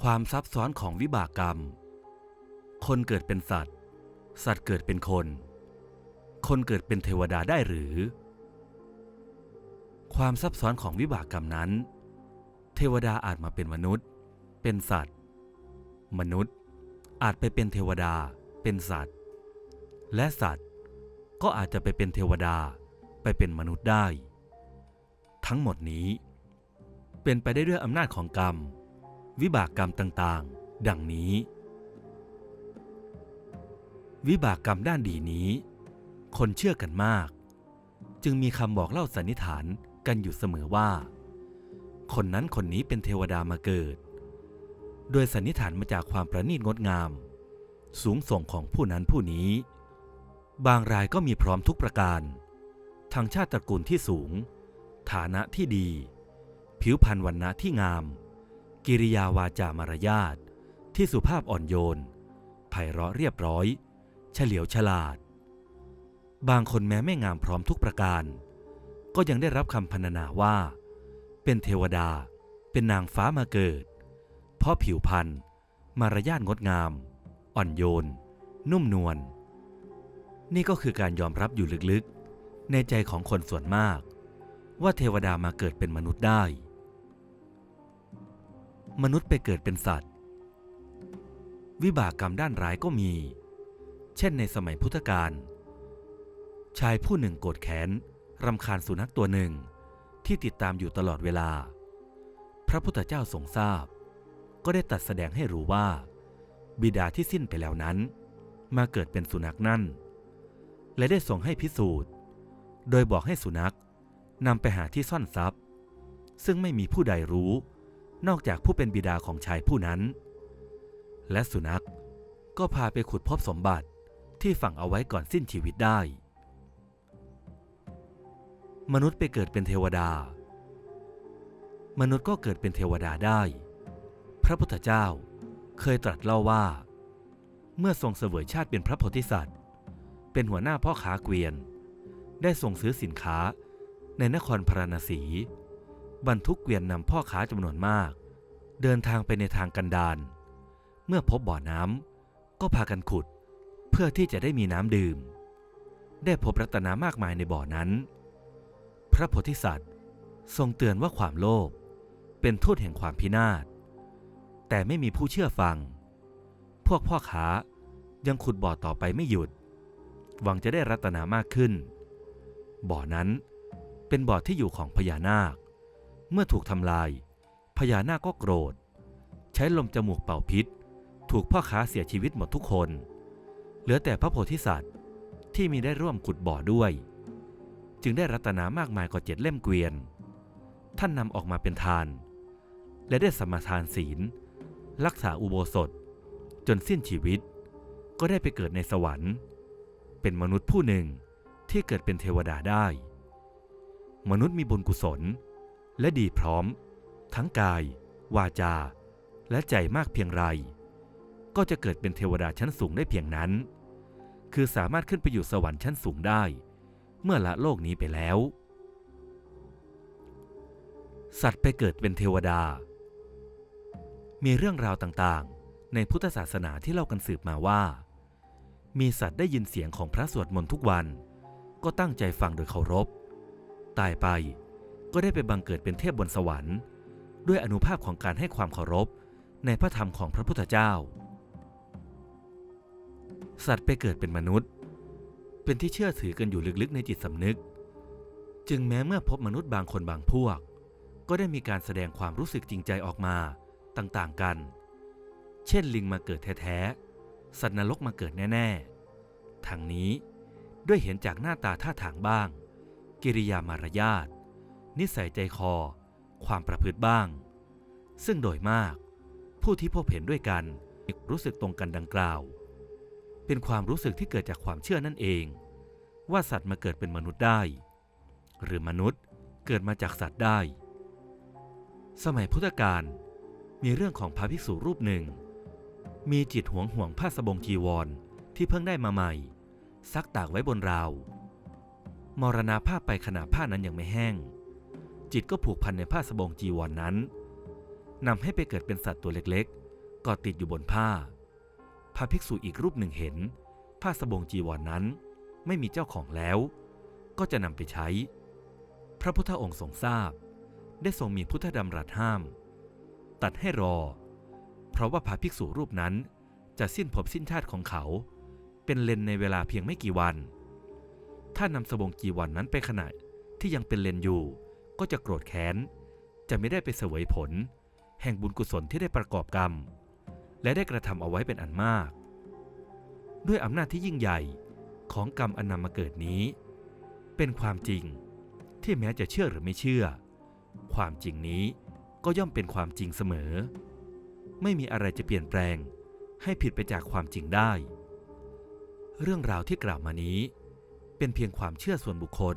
ความซับซ้อนของวิบากกรรม คนเกิดเป็นสัตว์ สัตว์เกิดเป็นคน คนเกิดเป็นเทวดาได้หรือ ความซับซ้อนของวิบากกรรมนั้น เทวดาอาจมาเป็นมนุษย์ เป็นสัตว์ มนุษย์อาจไปเป็นเทวดา เป็นสัตว์ และสัตว์ก็อาจจะไปเป็นเทวดา ไปเป็นมนุษย์ได้ ทั้งหมดนี้ เป็นไปได้ด้วยอำนาจของกรรม วิบากกรรมต่างๆ ดังนี้ วิบากกรรมด้านดีนี้ คนเชื่อกันมาก จึงมีคำบอกเล่าสันนิษฐานกันอยู่เสมอว่า คนนั้นคนนี้เป็นเทวดามาเกิด โดยสันนิษฐานมาจากความประณีตงดงาม สูงส่งของผู้นั้นผู้นี้ บางรายก็มีพร้อมทุกประการทางชาติตระกูลที่สูง ฐานะที่ดี ผิวพรรณวันณะที่งาม กิริยาวาจามารยาทที่สุภาพอ่อนโยน ไพเราะเรียบร้อย เฉลียวฉลาด บางคนแม้ไม่งามพร้อมทุกประการ ก็ยังได้รับคำพรรณนาว่า เป็นเทวดา เป็นนางฟ้ามาเกิด เพราะผิวพรรณมารยาทงดงาม อ่อนโยน นุ่มนวลนี่ก็คือการยอมรับอยู่ลึกๆ ในใจของคนส่วนมาก ว่าเทวดามาเกิดเป็นมนุษย์ได้ มนุษย์ไปเกิดเป็นสัตว์ วิบากกรรมด้านร้ายก็มี เช่นในสมัยพุทธกาลชายผู้หนึ่งโกรธแค้นรำคาญสุนัขตัวหนึ่งที่ติดตามอยู่ตลอดเวลา พระพุทธเจ้าทรงทราบ ก็ได้ตัดแสดงให้รู้ว่า บิดาที่สิ้นไปแล้วนั้น มาเกิดเป็นสุนัขนั่น และได้ส่งให้พิสูจน์ โดยบอกให้สุนัขนำไปหาที่ซ่อนทรัพย์ ซึ่งไม่มีผู้ใดรู้ นอกจากผู้เป็นบิดาของชายผู้นั้น และสุนัขก็พาไปขุดพบสมบัติที่ฝังเอาไว้ก่อนสิ้นชีวิตได้ มนุษย์ไปเกิดเป็นเทวดา มนุษย์ก็เกิดเป็นเทวดาได้ พระพุทธเจ้าเคยตรัสเล่าว่า เมื่อทรงเสวยชาติเป็นพระโพธิสัตว์ เป็นหัวหน้าพ่อค้าเกวียน ได้ส่งซื้อสินค้าในนครพาราณสี บรรทุกเกวียนนำพ่อค้าจำนวนมาก เดินทางไปในทางกันดารเมื่อพบบ่อน้ำก็พากันขุด เพื่อที่จะได้มีน้ำดื่ม ได้พบรัตนามากมายในบ่อนั้น พระโพธิสัตว์ทรงเตือนว่าความโลภเป็นโทษแห่งความพินาศ แต่ไม่มีผู้เชื่อฟัง พวกพ่อค้ายังขุดบ่อต่อไปไม่หยุด หวังจะได้รัตนามากขึ้น บ่อนั้นเป็นบ่อที่อยู่ของพญานาค เมื่อถูกทำลาย พญานาคก็โกรธ ใช้ลมจมูกเป่าพิษ ถูกพ่อค้าเสียชีวิตหมดทุกคน เหลือแต่พระโพธิสัตว์ที่มีได้ร่วมขุดบ่อด้วย จึงได้รัตนามากมายกว่าเจ็ดเล่มเกวียน ท่านนำออกมาเป็นทาน และได้สมทานศีล รักษาอุโบสถ จนสิ้นชีวิต ก็ได้ไปเกิดในสวรรค์ เป็นมนุษย์ผู้หนึ่งที่เกิดเป็นเทวดาได้ มนุษย์มีบุญกุศล และดีพร้อม ทั้งกาย วาจา และใจมากเพียงไร ก็จะเกิดเป็นเทวดาชั้นสูงได้เพียงนั้น คือสามารถขึ้นไปอยู่สวรรค์ชั้นสูงได้ เมื่อละโลกนี้ไปแล้ว สัตว์ไปเกิดเป็นเทวดา มีเรื่องราวต่างๆ ในพุทธศาสนาที่เล่ากันสืบมาว่า มีสัตว์ได้ยินเสียงของพระสวดมนต์ทุกวัน ก็ตั้งใจฟังโดยเคารพ ตายไป ก็ได้ไปบังเกิดเป็นเทพบนสวรรค์ ด้วยอนุภาพของการให้ความเคารพในพระธรรมของพระพุทธเจ้า สัตว์ไปเกิดเป็นมนุษย์ เป็นที่เชื่อถือกันอยู่ลึกๆในจิตสำนึก จึงแม้เมื่อพบมนุษย์บางคนบางพวก ก็ได้มีการแสดงความรู้สึกจริงใจออกมาต่างๆกัน เช่นลิงมาเกิดแท้ๆ สัตว์นรกมาเกิดแน่ๆทั้งนี้ด้วยเห็นจากหน้าตาท่าทางบ้าง กิริยามารยาท นิสัยใจคอ ความประพฤติบ้าง ซึ่งโดยมาก ผู้ที่พบเห็นด้วยกันรู้สึกตรงกันดังกล่าว เป็นความรู้สึกที่เกิดจากความเชื่อนั่นเอง ว่าสัตว์มาเกิดเป็นมนุษย์ได้ หรือมนุษย์เกิดมาจากสัตว์ได้ สมัยพุทธกาลมีเรื่องของพระภิกษุรูปหนึ่ง มีจิตหวงห่วงผ้าสบงจีวรที่เพิ่งได้มาใหม่ ซักตากไว้บนราว มรณาภาพไปขณะผ้านั้นยังไม่แห้ง จิตก็ผูกพันในผ้าสบงจีวรนนั้นนำให้ไปเกิดเป็นสัตว์ตัวเล็กเก็ติดอยู่บนผ้า พระภิกษุอีกรูปหนึ่งเห็น ผ้าสบงจีวรนนั้น ไม่มีเจ้าของแล้ว ก็จะนำไปใช้ พระพุทธองค์ทรงทราบ ได้ทรงมีพุทธดำรัสห้าม ตัดให้รอ เพราะว่าพระภิกษุรูปนั้น จะสิ้นภพสิ้นชาติของเขา เป็นเลนในเวลาเพียงไม่กี่วัน ถ้านำสบงจีวรนนั้นไปขณะที่ยังเป็นเลนอยู่ ก็จะโกรธแค้น จะไม่ได้ไปเสวยผล แห่งบุญกุศลที่ได้ประกอบกรรม และได้กระทำเอาไว้เป็นอันมาก ด้วยอำนาจที่ยิ่งใหญ่ของกรรมอันนำมาเกิดนี้ เป็นความจริงที่แม้จะเชื่อหรือไม่เชื่อ ความจริงนี้ก็ย่อมเป็นความจริงเสมอ ไม่มีอะไรจะเปลี่ยนแปลงให้ผิดไปจากความจริงได้ เรื่องราวที่กล่าวมานี้ เป็นเพียงความเชื่อส่วนบุคคล